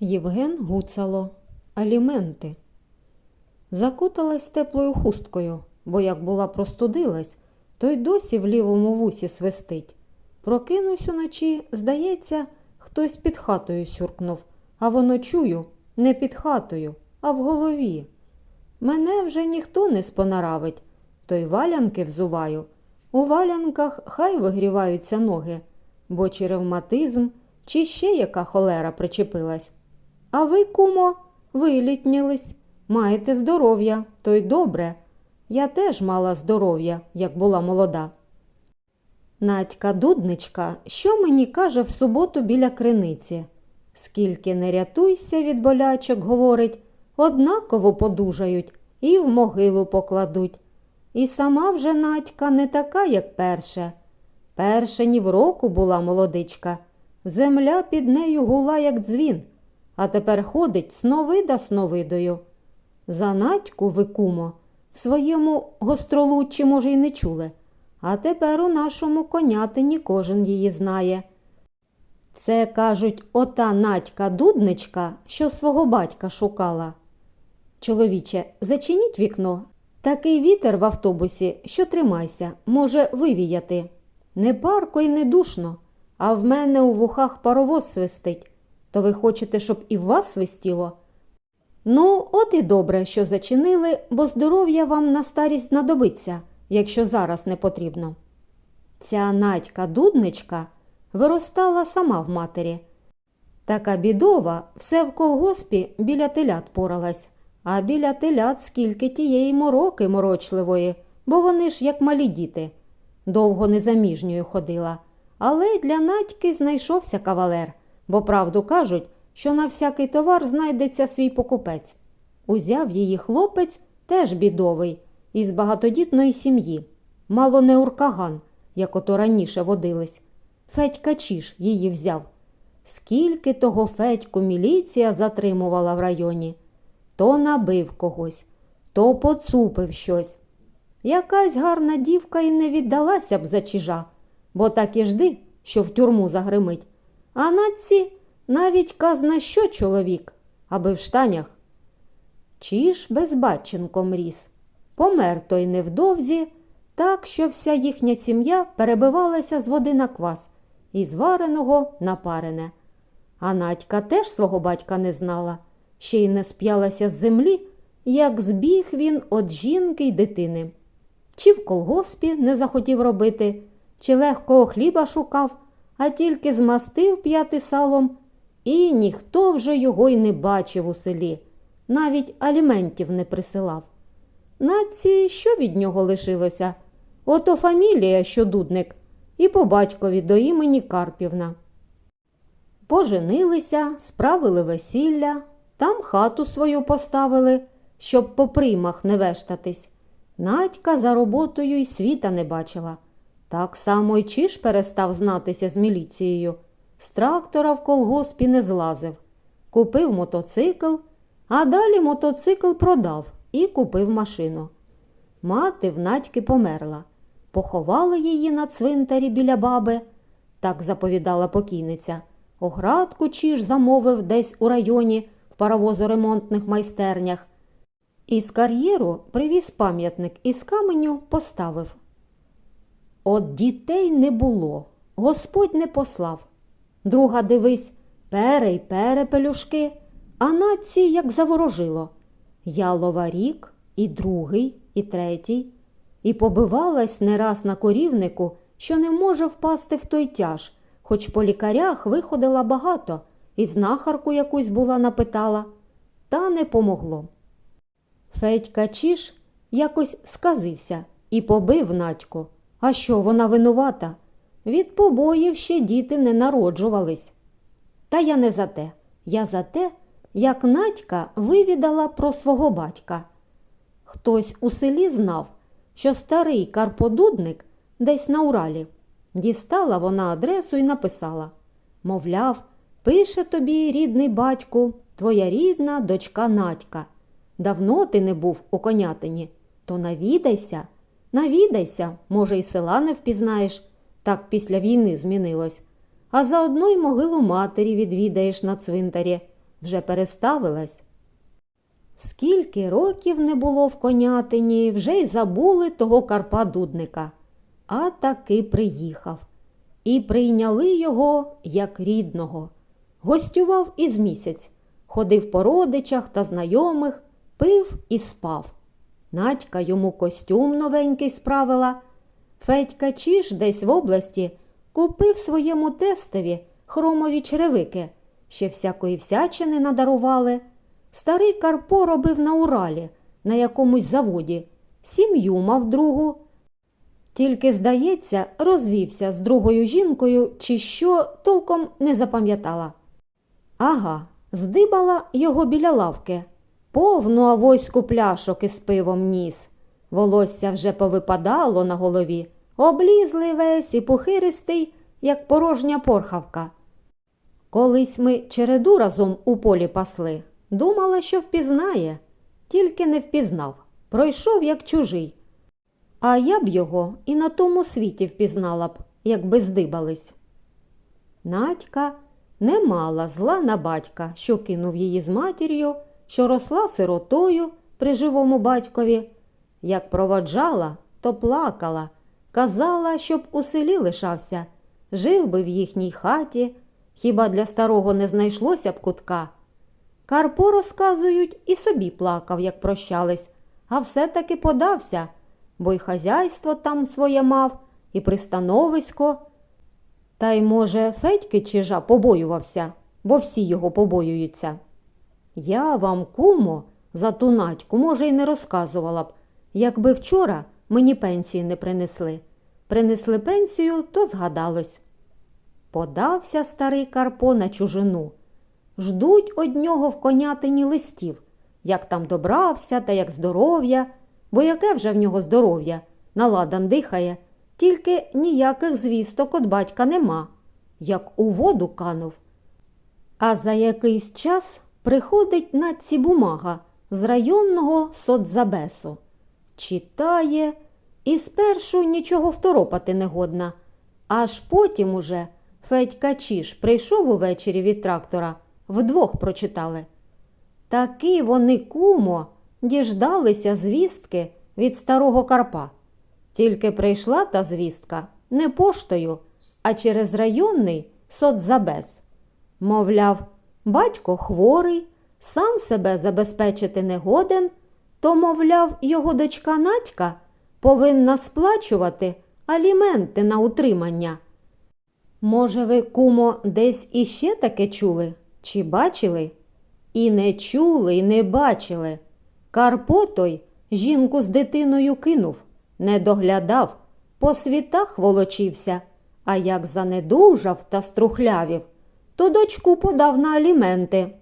Євген Гуцало. Аліменти. Закуталась теплою хусткою, бо як була простудилась, то й досі в лівому вусі свистить. Прокинусь уночі, здається, хтось під хатою сюркнув, а воно чую не під хатою, а в голові. Мене вже ніхто не спонаравить, то й валянки взуваю. У валянках хай вигріваються ноги, бо чи ревматизм, чи ще яка холера причепилась. А ви, кумо, вилітнілись, маєте здоров'я, то й добре. Я теж мала здоров'я, як була молода. Надька дудничка, що мені каже в суботу біля криниці? Скільки не рятуйся від болячок, говорить, однаково подужають і в могилу покладуть. І сама вже Надька не така, як перше. Перше ні в року була молодичка. Земля під нею гула, як дзвін, а тепер ходить сновида сновидою. За Надьку ви, кумо, в своєму гостролуччі, може, й не чули, а тепер у нашому конятині кожен її знає. Це, кажуть, ота Надька дудничка, що свого батька шукала. Чоловіче, зачиніть вікно. Такий вітер в автобусі, що тримайся, може вивіяти. Не парко й не душно, а в мене у вухах паровоз свистить. То ви хочете, щоб і вас свистіло? Ну, от і добре, що зачинили, бо здоров'я вам на старість знадобиться, якщо зараз не потрібно. Ця Надька дудничка виростала сама в матері. Така бідова все в колгоспі біля телят поралась, а біля телят скільки тієї мороки морочливої, бо вони ж як малі діти. Довго незаміжньою ходила. Але для Надьки знайшовся кавалер, бо правду кажуть, що на всякий товар знайдеться свій покупець. Узяв її хлопець теж бідовий, із багатодітної сім'ї, мало не уркаган, як ото раніше водились. Федька Чіш її взяв. Скільки того Федьку міліція затримувала в районі, то набив когось, то поцупив щось. Якась гарна дівка і не віддалася б за чижа, бо так і жди, що в тюрму загримить. А надці навіть казна що чоловік, аби в штанях. Чіж безбатченком ріс. Помер той невдовзі, так що вся їхня сім'я перебивалася з води на квас, і з вареного на парене. А Надька теж свого батька не знала, ще й не сп'ялася з землі, як збіг він від жінки й дитини. Чи в колгоспі не захотів робити, чи легкого хліба шукав, а тільки змастив п'яти салом, і ніхто вже його й не бачив у селі, навіть аліментів не присилав. Наці що від нього лишилося? Ото фамілія, що дудник, і по батькові до імені Карпівна. Поженилися, справили весілля, там хату свою поставили, щоб по приймах не вештатись. Надька за роботою й світа не бачила. Так само й Чиш перестав знатися з міліцією. З трактора в колгоспі не злазив. Купив мотоцикл, а далі мотоцикл продав і купив машину. Мати в Надьки померла. Поховали її на цвинтарі біля баби, так заповідала покійниця. Оградку Чиж замовив десь у районі в паровозоремонтних майстернях. Із кар'єру привіз пам'ятник із каменю поставив. От дітей не було, Господь не послав. Друга, дивись, пере й пере пелюшки, а наці як заворожило. Я ловарік, і другий, і третій, і побивалась не раз на корівнику, що не може впасти в той тяж, хоч по лікарях виходила багато, і знахарку якусь була напитала, та не помогло. Федька Чіш якось сказився і побив Надьку. А що вона винувата? Від побоїв ще діти не народжувались. Та я не за те. Я за те, як Надька вивідала про свого батька. Хтось у селі знав, що старий Карподудник десь на Уралі. Дістала вона адресу і написала Мовляв, пише тобі, рідний батьку, твоя рідна дочка Надька. Давно ти не був у конятині, то навідайся, навідайся, може, й села не впізнаєш, так після війни змінилось. А заодно й могилу матері відвідаєш на цвинтарі. вже переставилась. Скільки років не було в конятині, вже й забули того Карпа Дудника. А таки приїхав. І прийняли його як рідного. Гостював із місяць, ходив по родичах та знайомих, пив і спав. Надька йому костюм новенький справила. Федька Чіш десь в області купив своєму тестові хромові черевики, ще всякої всячини надарували. Старий Карпо робив на Уралі, на якомусь заводі, сім'ю мав другу. Тільки, здається, розвівся з другою жінкою, чи що толком не запам'ятала. Ага, здибала його біля лавки, повну авоську пляшок із пивом ніс. Волосся вже повипадало на голові, облізлий весь і пухиристий, як порожня порхавка. Колись ми череду разом у полі пасли. Думала, що впізнає, тільки не впізнав. Пройшов як чужий. А я б його і на тому світі впізнала б, якби здибались. Надька не мала зла на батька, що кинув її з матір'ю, що росла сиротою при живому батькові. Як проводжала, то плакала, казала, щоб у селі лишався, жив би в їхній хаті, хіба для старого не знайшлося б кутка. Карпо, розказують, і собі плакав, як прощались, а все-таки подався, бо й хазяйство там своє мав, і пристановисько. Та й, може, Федьки чижа побоювався, бо всі його побоюються. Я вам, кумо, за ту надьку, може, й не розказувала б, якби вчора мені пенсії не принесли. Принесли пенсію, то згадалось. Подався старий Карпо на чужину. Ждуть од нього в конятині листів, як там добрався та як здоров'я, бо яке вже в нього здоров'я, наладан дихає, тільки ніяких звісток од батька нема, як у воду канув. А за якийсь час приходить надці бумага з районного соцзабесу. Читає і спершу нічого второпати не годна, аж потім уже Федька Чіш прийшов увечері від трактора, вдвох прочитали. Таки вони, кумо, діждалися звістки від старого Карпа. Тільки прийшла та звістка не поштою, а через районний соцзабез. Мовляв, батько хворий, сам себе забезпечити не годен, то, мовляв, його дочка Надька повинна сплачувати аліменти на утримання. Може, ви, кумо, десь іще таке чули чи бачили? І не чули, і не бачили. Карпо той жінку з дитиною кинув, не доглядав, по світах волочився, а як занедужав та струхлявів, то дочку подав на аліменти.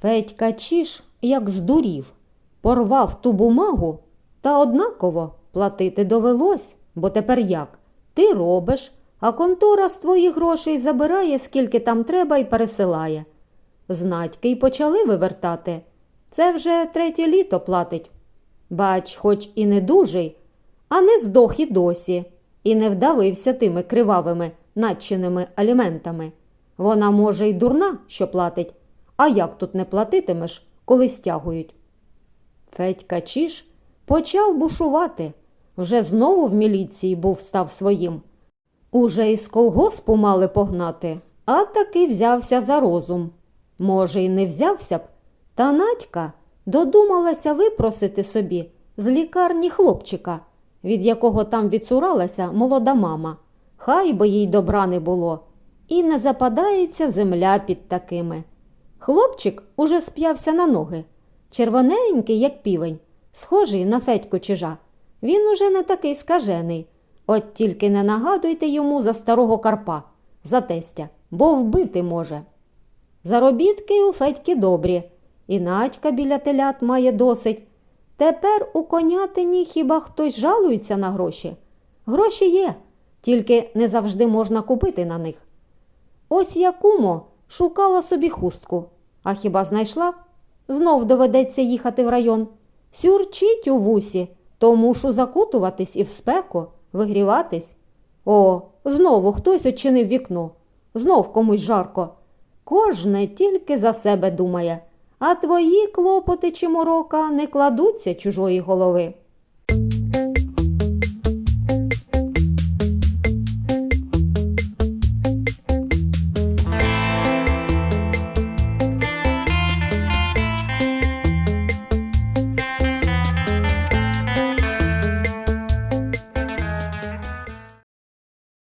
Федька Чіш, як здурів, порвав ту бумагу, та однаково платити довелось, бо тепер як? Ти робиш, а контора з твоїх грошей забирає, скільки там треба, і пересилає. Знатьки й почали вивертати. Це вже третє літо платить. Бач, хоч і не дужий, а не здох і досі, і не вдавився тими кривавими надчинними аліментами. Вона, може, й дурна, що платить, а як тут не платитимеш, коли стягують? Федька Чіш почав бушувати. Вже знову в міліції був став своїм. Уже із колгоспу мали погнати, а таки взявся за розум. Може, й не взявся б, та Надька додумалася випросити собі з лікарні хлопчика, від якого там відсуралася молода мама. Хай би їй добра не було, і не западається земля під такими. Хлопчик уже сп'явся на ноги, червоненький, як півень, схожий на Федьку чижа. Він уже не такий скажений. От тільки не нагадуйте йому за старого Карпа, за тестя, бо вбити може. Заробітки у Федьки добрі, і Надька біля телят має досить. Тепер у конятині хіба хтось жалується на гроші? Гроші є, тільки не завжди можна купити на них. Ось я кумо шукала собі хустку, а хіба знайшла? Знов доведеться їхати в район. Сюрчить у вусі, то мушу закутуватись і в спеку, вигріватись. О, знову хтось очинив вікно, знов комусь жарко. Кожне тільки за себе думає, а твої клопоти чи морока не кладуться чужої голови.